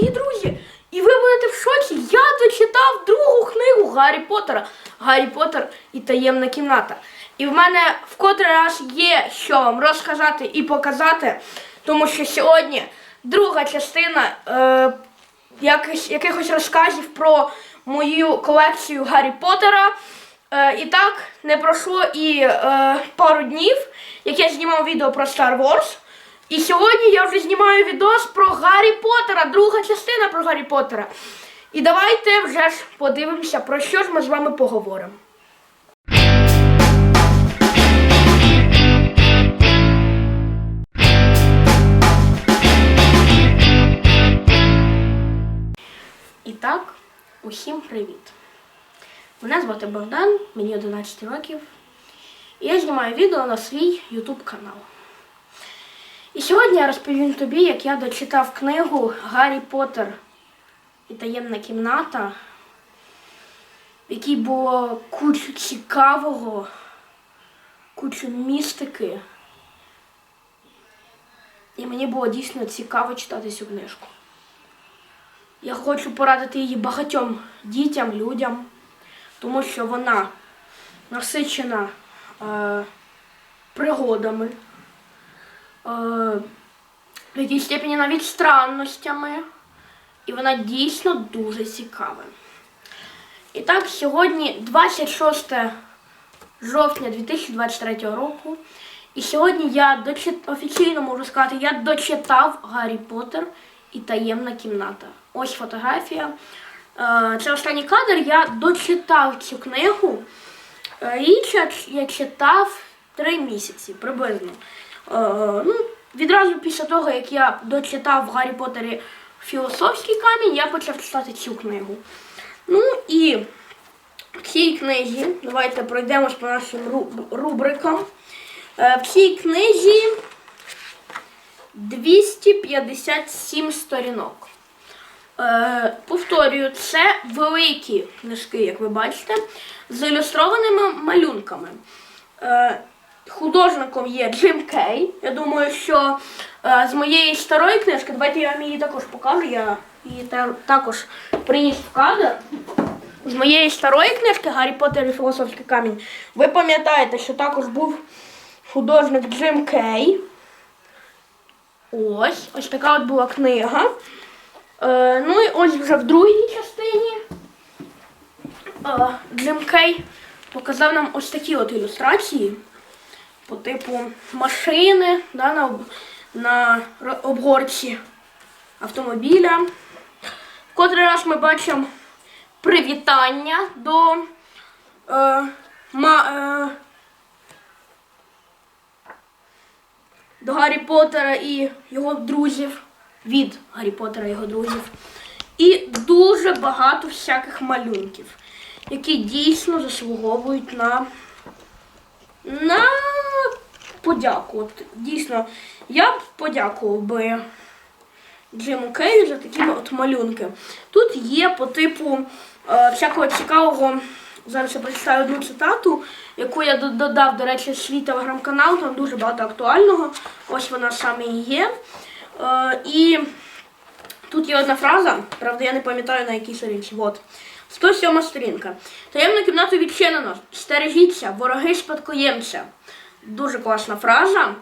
дорогі друзі! І ви будете в шоці. Я дочитав другу книгу Гаррі Поттера. Гаррі Поттер і таємна кімната. І в мене в котрий раз є що вам розказати і показати, тому що сьогодні друга частина е, якось, якихось розказів про мою колекцію Гаррі Поттера. Е, і так, не пройшло і е, пару днів, як я знімав відео про Star Wars. І сьогодні я вже знімаю відос про Гаррі Поттера, друга частина про Гаррі Поттера. І давайте вже ж подивимося, про що ж ми з вами поговоримо. І так, усім привіт. Мене звати Богдан, мені 11 років. І я знімаю відео на свій YouTube канал. І сьогодні я розповім тобі, як я дочитав книгу Гаррі Поттер і таємна кімната, в якій було кучу цікавого, кучу містики. І мені було дійсно цікаво читати цю книжку. Я хочу порадити її багатьом дітям, людям, тому що вона насичена е, пригодами, в якійсь степені навіть странностями, і вона дійсно дуже цікава. І так, сьогодні 26 жовтня 2023 року. І сьогодні я дочит... офіційно можу сказати, я дочитав Гаррі Поттер і таємна кімната. Ось фотографія. Е, Це останній кадр. Я дочитав цю книгу. Е, І ча- я читав три місяці приблизно. Е, Ну, відразу після того, як я дочитав в Гаррі Поттері філософський камінь, я почав читати цю книгу. Ну і в цій книзі, давайте пройдемось по нашим рубрикам. Е, В цій книзі 257 сторінок. Е, повторюю, це великі книжки, як ви бачите, з ілюстрованими малюнками. Художником є Джим Кей. Я думаю, що е, з моєї старої книжки, давайте я вам її також покажу, я її та- також приніс в кадр. З моєї старої книжки Гаррі Поттер і Філософський камінь. Ви пам'ятаєте, що також був художник Джим Кей. Ось, ось така от була книга. Е, ну і ось вже в другій частині е, Джим Кей показав нам ось такі от ілюстрації по типу машини да, на, на обгорці автомобіля. В котрий раз ми бачимо привітання до е, ма, е, до Гаррі Поттера і його друзів. Від Гаррі Поттера і його друзів. І дуже багато всяких малюнків, які дійсно заслуговують на, на подяку. От, дійсно, я б подякував би Джиму Кейлі за такі от малюнки. Тут є по типу е, всякого цікавого. Зараз я прочитаю одну цитату, яку я додав, до речі, свій телеграм-канал, там дуже багато актуального. Ось вона саме і є. Е, і тут є одна фраза, правда, я не пам'ятаю на якій сторінці. От. 107 сторінка. Таємну кімнату відчинено. Стережіться, вороги спадкоємця. Дуже класна фраза.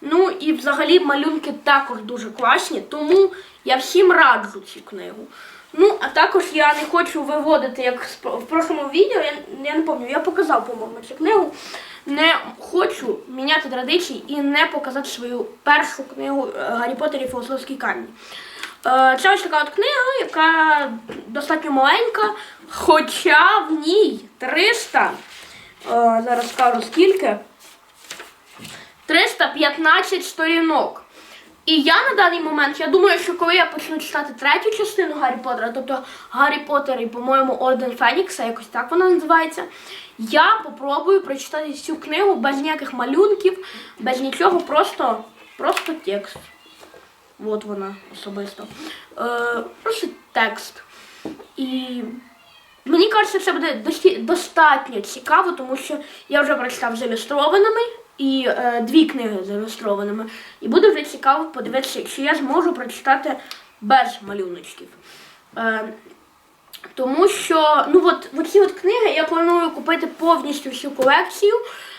Ну і взагалі малюнки також дуже класні, тому я всім раджу цю книгу. Ну, а також я не хочу виводити, як в прошлому відео, я, я не пам'ятаю, я показав, по-моєму, цю книгу. Не хочу міняти традиції і не показати свою першу книгу е, Гаррі Поттер і Філософський камінь. Е, Це ось така от книга, яка достатньо маленька, хоча в ній 300, е, зараз скажу скільки, 315 сторінок. І я на даний момент, я думаю, що коли я почну читати третю частину Гаррі Поттера, тобто Гаррі Поттер і, по-моєму, Орден Фенікса, якось так вона називається, я попробую прочитати цю книгу без ніяких малюнків, без нічого, просто, просто текст. От вона особисто. Е, просто текст. І Мені кажеться, це буде достатньо цікаво, тому що я вже прочитав з ілюстрованими і е, дві книги з ілюстрованими. І буде вже цікаво подивитися, чи я зможу прочитати без малюночків. Е, тому що ну от, от ці от книги я планую купити повністю всю колекцію,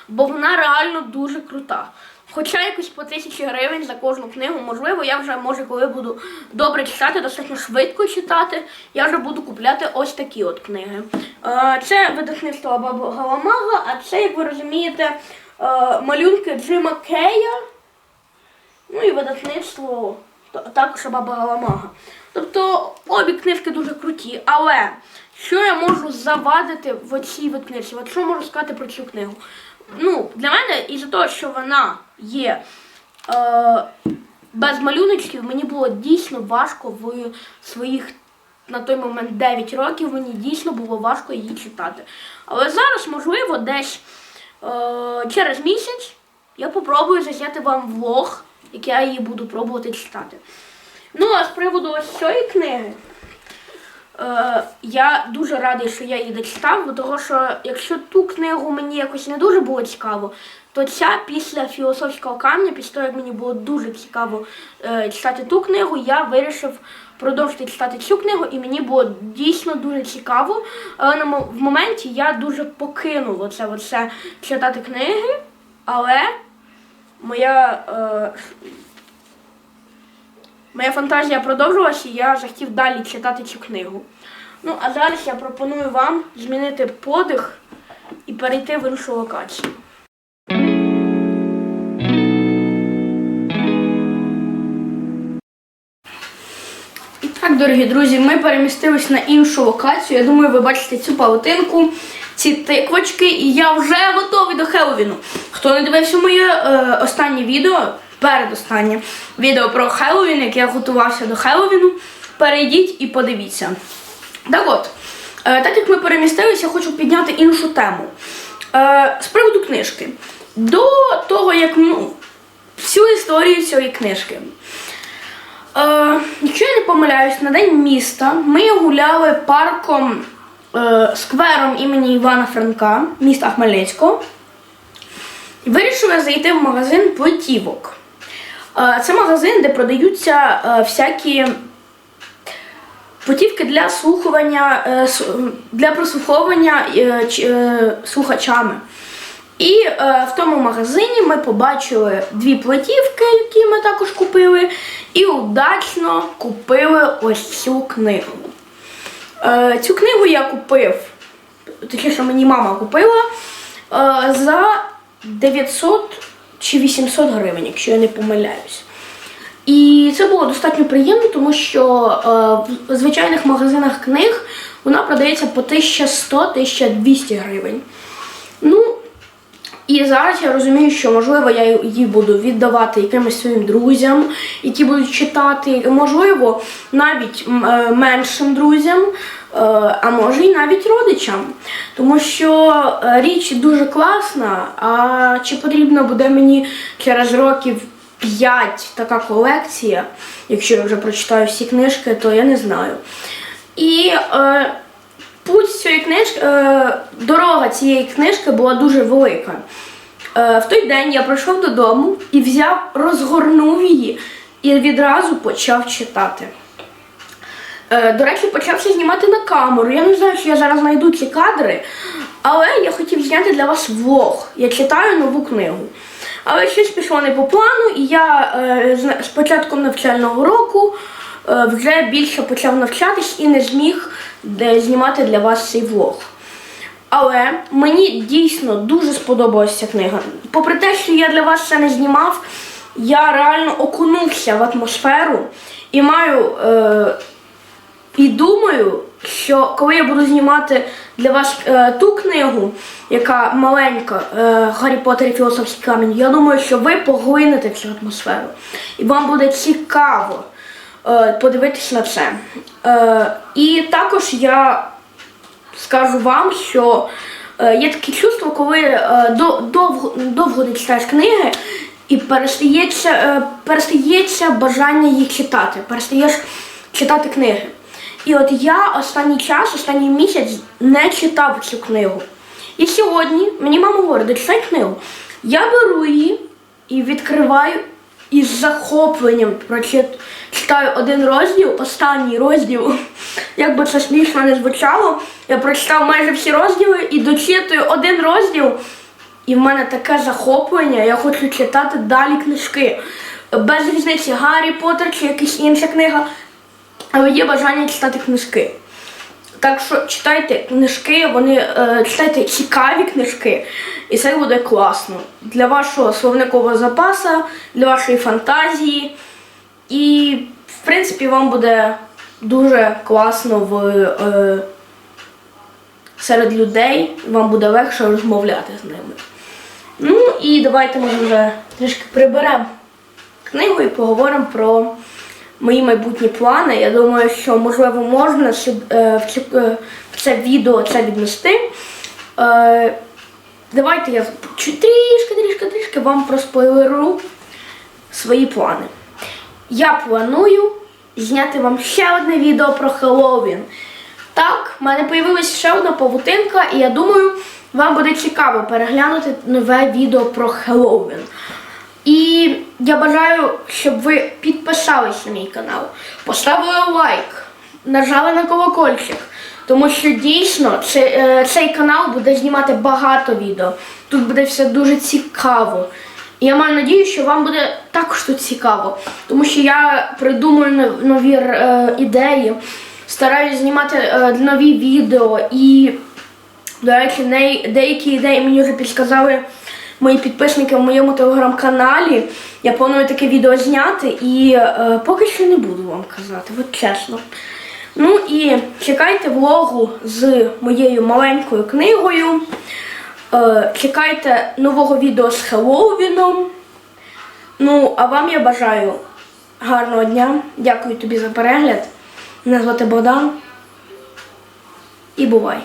бо вона реально дуже крута. Хоча якось по тисячі гривень за кожну книгу, можливо, я вже може, коли буду добре читати, достатньо швидко читати, я вже буду купляти ось такі от книги. Е, Це видавництво Баба Галамага, а це, як ви розумієте, малюнки Джима Кея. Ну і видавництво та- також Баба Галамага. Тобто обі книжки дуже круті, але що я можу завадити в цій книжці? От що можу сказати про цю книгу? Ну, для мене, із-за того, що вона є е, без малюночків, мені було дійсно важко в своїх на той момент 9 років, мені дійсно було важко її читати. Але зараз, можливо, десь е, через місяць я попробую зазняти вам влог, як я її буду пробувати читати. Ну, а з приводу ось цієї книги, е, я дуже радий, що я її дочитав, бо того, що якщо ту книгу мені якось не дуже було цікаво, то ця після філософського камня, після того, як мені було дуже цікаво е, читати ту книгу, я вирішив продовжити читати цю книгу, і мені було дійсно дуже цікаво. Але в моменті я дуже покинув оце, оце читати книги, але моя. Е, Моя фантазія продовжилася, і я захотів далі читати цю книгу. Ну, а зараз я пропоную вам змінити подих і перейти в іншу локацію. Дорогі друзі, ми перемістились на іншу локацію. Я думаю, ви бачите цю павутинку, ці тиквочки, і я вже готовий до Хеллоуіну. Хто не дивився моє е, останнє відео, передостаннє відео про Хеллоуін, як я готувався до Хеллоуіну, перейдіть і подивіться. Так от, е, так як ми перемістилися, я хочу підняти іншу тему. Е, з приводу книжки. До того, як ну, всю історію цієї книжки. Е, якщо я не помиляюсь, на день міста ми гуляли парком е, сквером імені Івана Франка, міста Хмельницького. І вирішили зайти в магазин плетівок. Е, це магазин, де продаються е, всякі путівки для слухування, е, для прослуховування е, е, слухачами. І е, в тому магазині ми побачили дві платівки, які ми також купили, і удачно купили ось цю книгу. Е, цю книгу я купив, точніше, мені мама купила е, за 900 чи 800 гривень, якщо я не помиляюсь. І це було достатньо приємно, тому що е, в звичайних магазинах книг вона продається по 1100-1200 гривень. Ну, і зараз я розумію, що можливо я її буду віддавати якимось своїм друзям, які будуть читати, можливо, навіть е, меншим друзям, е, а може і навіть родичам. Тому що е, річ дуже класна, а чи потрібно буде мені через років 5 така колекція, якщо я вже прочитаю всі книжки, то я не знаю. І е, путь цієї книжки, е, дорога цієї книжки була дуже велика. Е, в той день я прийшов додому і взяв, розгорнув її і відразу почав читати. Е, до речі, почався знімати на камеру. Я не знаю, чи я зараз знайду ці кадри, але я хотів зняти для вас влог. Я читаю нову книгу. Але щось пішло не по плану, і я е, з- початком навчального року вже більше почав навчатись і не зміг знімати для вас цей влог. Але мені дійсно дуже сподобалася ця книга. Попри те, що я для вас це не знімав, я реально окунувся в атмосферу і маю. Е, і думаю, що коли я буду знімати для вас е, ту книгу, яка маленька, е, Гаррі Поттер і Філософський камінь, я думаю, що ви поглинете цю атмосферу. І вам буде цікаво е, подивитись на це. Е, і також я скажу вам, що е, є таке чувство, коли е, до, довго, довго не читаєш книги і перестається, е, перестається бажання їх читати, перестаєш читати книги. І от я останній час, останній місяць не читав цю книгу. І сьогодні мені мама говорить, дочитай книгу. Я беру її і відкриваю із захопленням прочит, читаю один розділ, останній розділ. Як би це смішно не звучало, я прочитав майже всі розділи і дочитую один розділ. І в мене таке захоплення, я хочу читати далі книжки. Без різниці Гаррі Поттер чи якась інша книга, але є бажання читати книжки. Так що читайте книжки, вони е, читайте цікаві книжки, і це буде класно для вашого словникового запасу, для вашої фантазії. І, в принципі, вам буде дуже класно в, е, серед людей, вам буде легше розмовляти з ними. Ну і давайте ми вже трішки приберемо книгу і поговоримо про мої майбутні плани. Я думаю, що можливо можна е, е, в це відео це віднести. Е, Давайте я трішки, трішки, трішки вам проспойлеру свої плани. Я планую зняти вам ще одне відео про Хеллоуін. Так, в мене появилась ще одна павутинка, і я думаю, вам буде цікаво переглянути нове відео про Хеллоуін. І я бажаю, щоб ви підписались на мій канал, поставили лайк, нажали на колокольчик. Тому що дійсно цей, е, цей канал буде знімати багато відео. Тут буде все дуже цікаво. І я маю надію, що вам буде також тут цікаво. Тому що я придумую нові е, ідеї, стараюсь знімати е, нові відео і до речі, деякі ідеї мені вже підказали мої підписники в моєму телеграм-каналі. Я планую таке відео зняти і е, поки що не буду вам казати, от чесно. Ну і чекайте влогу з моєю маленькою книгою. Е, чекайте нового відео з Хеллоуіном. Ну, а вам я бажаю гарного дня. Дякую тобі за перегляд. Мене звати Богдан. І бувай!